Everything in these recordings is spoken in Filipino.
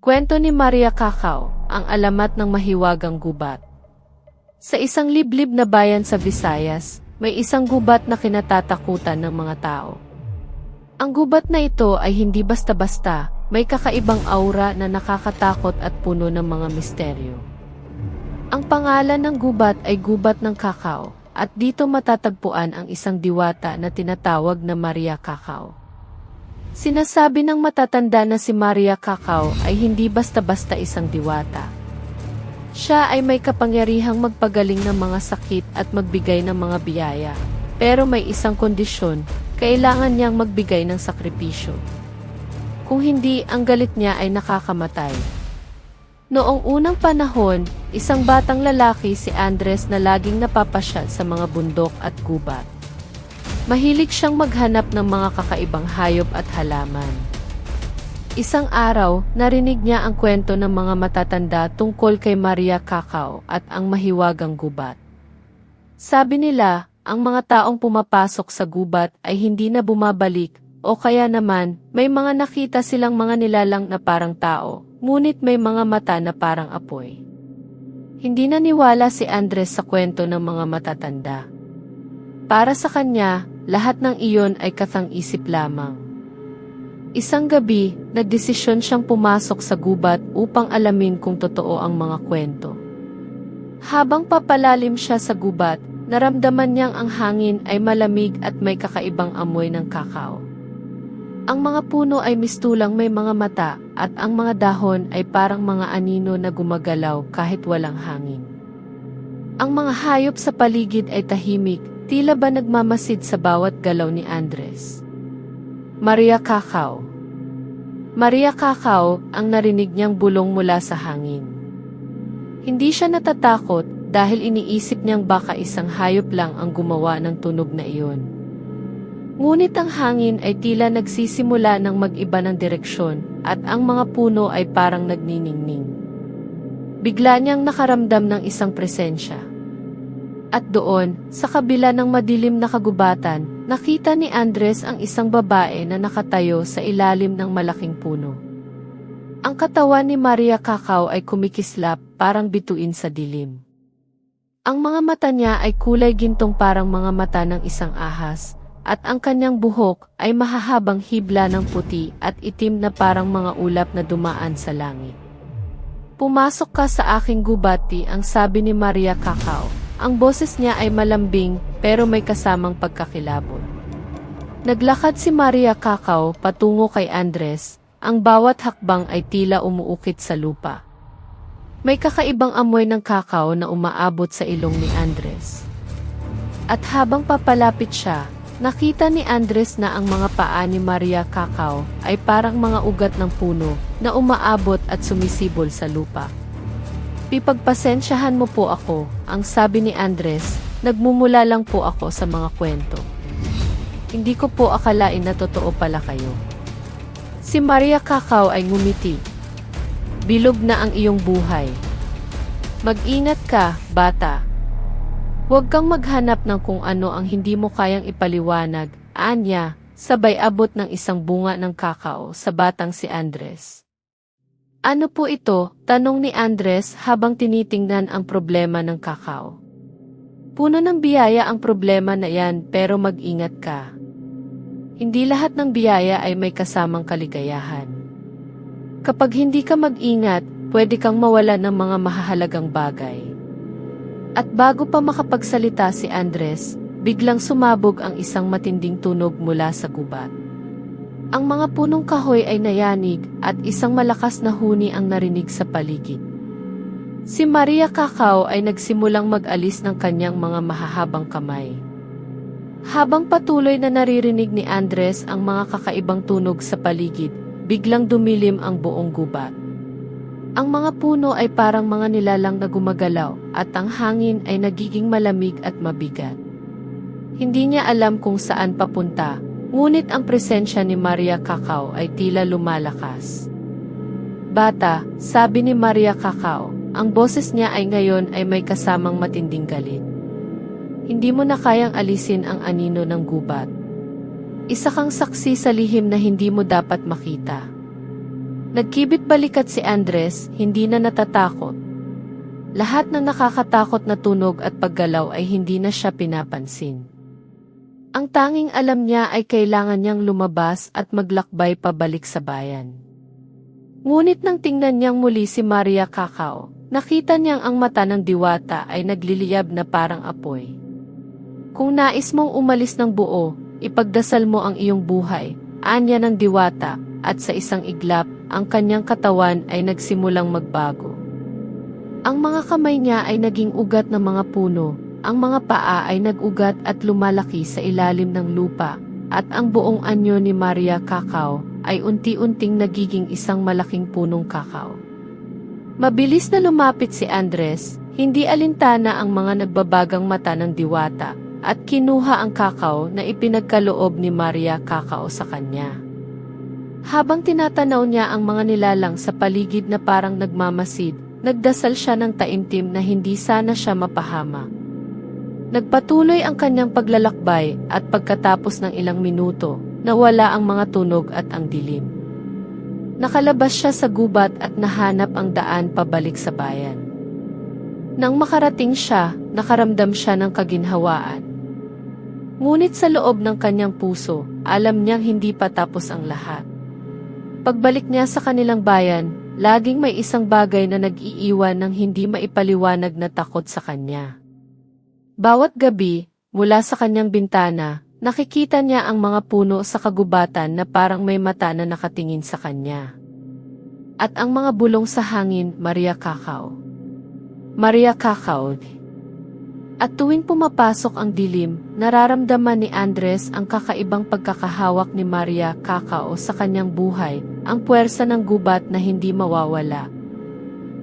Kwento ni Maria Cacao, ang alamat ng mahiwagang gubat. Sa isang liblib na bayan sa Visayas, may isang gubat na kinatatakutan ng mga tao. Ang gubat na ito ay hindi basta-basta, may kakaibang aura na nakakatakot at puno ng mga misteryo. Ang pangalan ng gubat ay gubat ng kakao, at dito matatagpuan ang isang diwata na tinatawag na Maria Cacao. Sinasabi ng matatanda na si Maria Cacao ay hindi basta-basta isang diwata. Siya ay may kapangyarihang magpagaling ng mga sakit at magbigay ng mga biyaya. Pero may isang kondisyon, kailangan niyang magbigay ng sakripisyo. Kung hindi, ang galit niya ay nakakamatay. Noong unang panahon, isang batang lalaki si Andres na laging napapasyal sa mga bundok at gubat. Mahilig siyang maghanap ng mga kakaibang hayop at halaman. Isang araw, narinig niya ang kwento ng mga matatanda tungkol kay Maria Cacao at ang mahiwagang gubat. Sabi nila, ang mga taong pumapasok sa gubat ay hindi na bumabalik o kaya naman may mga nakita silang mga nilalang na parang tao, ngunit may mga mata na parang apoy. Hindi naniwala si Andres sa kwento ng mga matatanda. Para sa kanya, lahat ng iyon ay katang-isip lamang. Isang gabi, nagdesisyon siyang pumasok sa gubat upang alamin kung totoo ang mga kwento. Habang papalalim siya sa gubat, naramdaman niyang ang hangin ay malamig at may kakaibang amoy ng kakao. Ang mga puno ay mistulang may mga mata at ang mga dahon ay parang mga anino na gumagalaw kahit walang hangin. Ang mga hayop sa paligid ay tahimik, tila ba nagmamasid sa bawat galaw ni Andres. Maria Cacao Maria Cacao ang narinig niyang bulong mula sa hangin. Hindi siya natatakot dahil iniisip niyang baka isang hayop lang ang gumawa ng tunog na iyon. Ngunit ang hangin ay tila nagsisimula ng mag-iba ng direksyon at ang mga puno ay parang nagniningning. Bigla niyang nakaramdam ng isang presensya. At doon, sa kabila ng madilim na kagubatan, nakita ni Andres ang isang babae na nakatayo sa ilalim ng malaking puno. Ang katawan ni Maria Cacao ay kumikislap parang bituin sa dilim. Ang mga mata niya ay kulay gintong parang mga mata ng isang ahas, at ang kanyang buhok ay mahahabang hibla ng puti at itim na parang mga ulap na dumaan sa langit. Pumasok ka sa aking gubati ang sabi ni Maria Cacao. Ang boses niya ay malambing pero may kasamang pagkakilabot. Naglakad si Maria Cacao patungo kay Andres, ang bawat hakbang ay tila umuukit sa lupa. May kakaibang amoy ng kakao na umaabot sa ilong ni Andres. At habang papalapit siya, nakita ni Andres na ang mga paa ni Maria Cacao ay parang mga ugat ng puno na umaabot at sumisibol sa lupa. Pipagpasensyahan mo po ako, ang sabi ni Andres, nagmumula lang po ako sa mga kwento. Hindi ko po akalain na totoo pala kayo. Si Maria Cacao ay ngumiti. Bilog na ang iyong buhay. Mag-ingat ka, bata. Huwag kang maghanap ng kung ano ang hindi mo kayang ipaliwanag, anya, sabay abot ng isang bunga ng kakao sa batang si Andres. Ano po ito? Tanong ni Andres habang tinitingnan ang problema ng kakao. Puno ng biyaya ang problema na yan pero mag-ingat ka. Hindi lahat ng biyaya ay may kasamang kaligayahan. Kapag hindi ka mag-ingat, pwede kang mawala ng mga mahahalagang bagay. At bago pa makapagsalita si Andres, biglang sumabog ang isang matinding tunog mula sa gubat. Ang mga punong kahoy ay nayanig at isang malakas na huni ang narinig sa paligid. Si Maria Cacao ay nagsimulang mag-alis ng kanyang mga mahahabang kamay. Habang patuloy na naririnig ni Andres ang mga kakaibang tunog sa paligid, biglang dumilim ang buong gubat. Ang mga puno ay parang mga nilalang na gumagalaw at ang hangin ay nagiging malamig at mabigat. Hindi niya alam kung saan papunta, Ngunit ang presensya ni Maria Cacao ay tila lumalakas. Bata, sabi ni Maria Cacao, ang boses niya ay ngayon ay may kasamang matinding galit. Hindi mo na kayang alisin ang anino ng gubat. Isa kang saksi sa lihim na hindi mo dapat makita. Nagkibit balikat si Andres, hindi na natatakot. Lahat ng nakakatakot na tunog at paggalaw ay hindi na siya pinapansin. Ang tanging alam niya ay kailangan niyang lumabas at maglakbay pabalik sa bayan. Ngunit nang tingnan niyang muli si Maria Kakao, nakita niyang ang mata ng diwata ay nagliliyab na parang apoy. Kung nais mong umalis ng buo, ipagdasal mo ang iyong buhay, anya ng diwata, at sa isang iglap, ang kanyang katawan ay nagsimulang magbago. Ang mga kamay niya ay naging ugat ng mga puno, ang mga paa ay nag-ugat at lumalaki sa ilalim ng lupa, at ang buong anyo ni Maria Kakao ay unti-unting nagiging isang malaking punong kakao. Mabilis na lumapit si Andres, hindi alintana ang mga nagbabagang mata ng diwata, at kinuha ang kakao na ipinagkaloob ni Maria Kakao sa kanya. Habang tinatanaw niya ang mga nilalang sa paligid na parang nagmamasid, nagdasal siya ng taimtim na hindi sana siya mapahama. Nagpatuloy ang kanyang paglalakbay at pagkatapos ng ilang minuto, nawala ang mga tunog at ang dilim. Nakalabas siya sa gubat at nahanap ang daan pabalik sa bayan. Nang makarating siya, nakaramdam siya ng kaginhawaan. Ngunit sa loob ng kanyang puso, alam niyang hindi pa tapos ang lahat. Pagbalik niya sa kanilang bayan, laging may isang bagay na nag-iiwan ng hindi maipaliwanag na takot sa kanya. Bawat gabi, mula sa kanyang bintana, nakikita niya ang mga puno sa kagubatan na parang may mata na nakatingin sa kanya. At ang mga bulong sa hangin, Maria Kakao. Maria Kakao. At tuwing pumapasok ang dilim, nararamdaman ni Andres ang kakaibang pagkakahawak ni Maria Kakao sa kanyang buhay, ang puwersa ng gubat na hindi mawawala.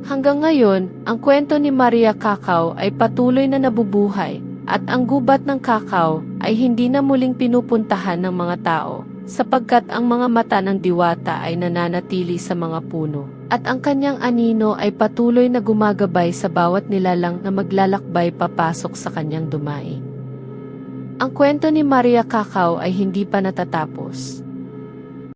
Hanggang ngayon, ang kwento ni Maria Kakao ay patuloy na nabubuhay, at ang gubat ng kakao ay hindi na muling pinupuntahan ng mga tao, sapagkat ang mga mata ng diwata ay nananatili sa mga puno, at ang kanyang anino ay patuloy na gumagabay sa bawat nilalang na maglalakbay papasok sa kanyang dumaing. Ang kwento ni Maria Kakao ay hindi pa natatapos.